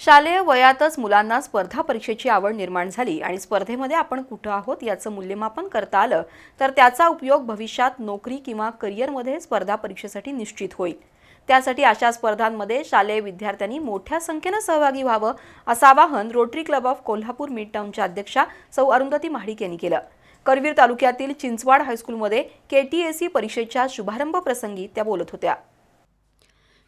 शालेय वयातच मुलांना स्पर्धा परीक्षेची आवड निर्माण झाली आणि स्पर्धेमध्ये आपण कुठं आहोत याचं मूल्यमापन करता आलं तर त्याचा उपयोग भविष्यात नोकरी किंवा करिअरमध्ये स्पर्धा परीक्षेसाठी निश्चित होईल. त्यासाठी अशा स्पर्धांमध्ये शालेय विद्यार्थ्यांनी मोठ्या संख्येनं सहभागी व्हावं असं आवाहन Rotary club of Kolhapur mid टाऊनच्या अध्यक्षा सौ अरुंधती महाडिक यांनी केलं. करवीर तालुक्यातील चिंचवाड हायस्कूलमध्ये के टी एस सी परीक्षेच्या शुभारंभ प्रसंगी त्या बोलत होत्या.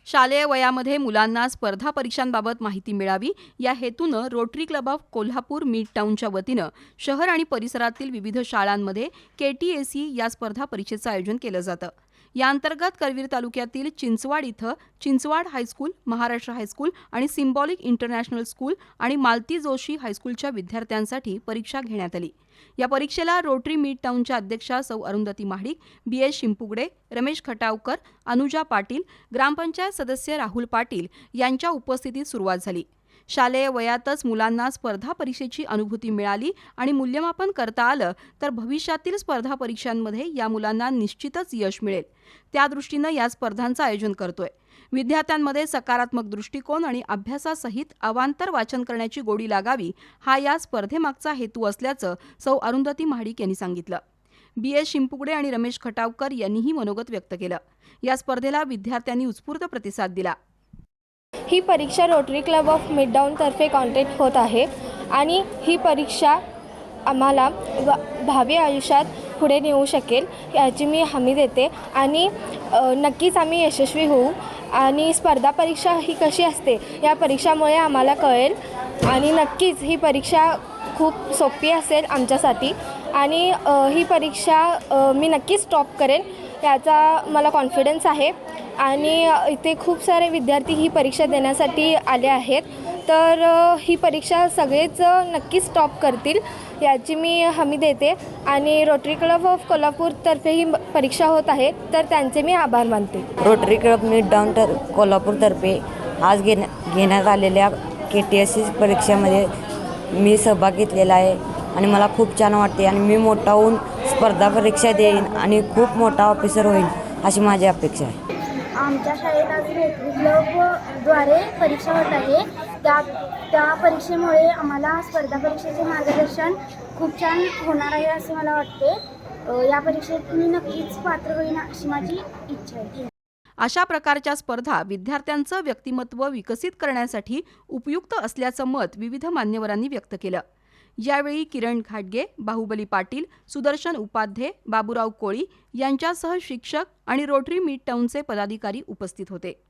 शालेय वयामध्ये मुलांना स्पर्धा परीक्षांबाबत माहिती मिळावी या हेतूनं Rotary club of Kolhapur mid टाऊनच्या वतीनं शहर आणि परिसरातील विविध शाळांमध्ये केटीएसी या स्पर्धा परीक्षेचं आयोजन केलं जातं. या अंतर्गत करवीर तालुक्यातील चिंचवाड इथं Chinchwad high school Maharashtra high school आणि सिम्बॉलिक इंटरनॅशनल स्कूल आणि मालती जोशी हायस्कूलच्या विद्यार्थ्यांसाठी परीक्षा घेण्यात आली. या परीक्षेला रोटरी मिड टाऊनच्या अध्यक्षा सौ अरुंधती महाडिक बी एस शिंपुगडे रमेश खटावकर अनुजा पाटील ग्रामपंचायत सदस्य राहुल पाटील यांच्या उपस्थितीत सुरुवात झाली. शालेय वयातच मुलांना स्पर्धा परीक्षेची अनुभूती मिळाली आणि मूल्यमापन करता आलं तर भविष्यातील स्पर्धा परीक्षांमध्ये या मुलांना निश्चितच यश मिळेल. त्यादृष्टीनं या स्पर्धांचं आयोजन करतोय. विद्यार्थ्यांमध्ये सकारात्मक दृष्टिकोन आणि अभ्यासासहित अवांतर वाचन करण्याची गोडी लागावी हा या स्पर्धेमागचा हेतू असल्याचं सौ अरुंधती महाडिक यांनी सांगितलं. बी एस शिंपुगडे आणि रमेश खटावकर यांनीही मनोगत व्यक्त केलं. या स्पर्धेला विद्यार्थ्यांनी उत्स्फूर्त प्रतिसाद दिला. ही परीक्षा रोटरी क्लब ऑफ मिडडाऊनतर्फे कॉन्टॅक्ट होत आहे आणि ही परीक्षा आम्हाला भावी आयुष्यात पुढे नेऊ शकेल याची मी हमी देते आणि नक्कीच आम्ही यशस्वी होऊ आणि स्पर्धा परीक्षा ही कशी असते या परीक्षामुळे आम्हाला कळेल आणि नक्कीच ही परीक्षा खूप सोपी असेल आमच्यासाठी. आणि ही परीक्षा मी नक्कीच टॉप करेन याचा मला कॉन्फिडन्स आहे. आणि इथे खूप सारे विद्यार्थी ही परीक्षा देण्यासाठी आले आहेत. तर ही परीक्षा सगळेच नक्कीच टॉप करतील याची मी हमी देते. आणि रोटरी क्लब ऑफ कोल्हापूरतर्फे ही परीक्षा होत आहे तर त्यांचे मी आभार मानते. रोटरी क्लब मिड डाऊन तर कोल्हापूरतर्फे आज घेण्या घेण्यात आलेल्या के टी एस सी परीक्षेमध्ये मी सहभाग घेतलेला आहे. आणि मला खूप छान वाटते आणि मी मोठा होऊन स्पर्धा परीक्षा देईन आणि खूप मोठा ऑफिसर होईन अशी माझी अपेक्षा आहे. आमच्या शाळेत आज रोटरी क्लबद्वारे परीक्षा होत आहे. त्या त्या परीक्षेमुळे आम्हाला स्पर्धा परीक्षेचे मार्गदर्शन खूप छान होणार आहे असे मला वाटते. या परीक्षेत मी नक्कीच पात्र होईन अशी माझी इच्छा आहे. अशा प्रकारच्या स्पर्धा विद्यार्थ्यांचं व्यक्तिमत्व विकसित करण्यासाठी उपयुक्त असल्याचं मत विविध मान्यवरांनी व्यक्त केलं. यावेळी किरण खाटगे बाहुबली पाटील सुदर्शन उपाध्ये बाबूराव कोळी यांच्यासह शिक्षक आणि रोटरी मिड टाऊनचे पदाधिकारी उपस्थित होते.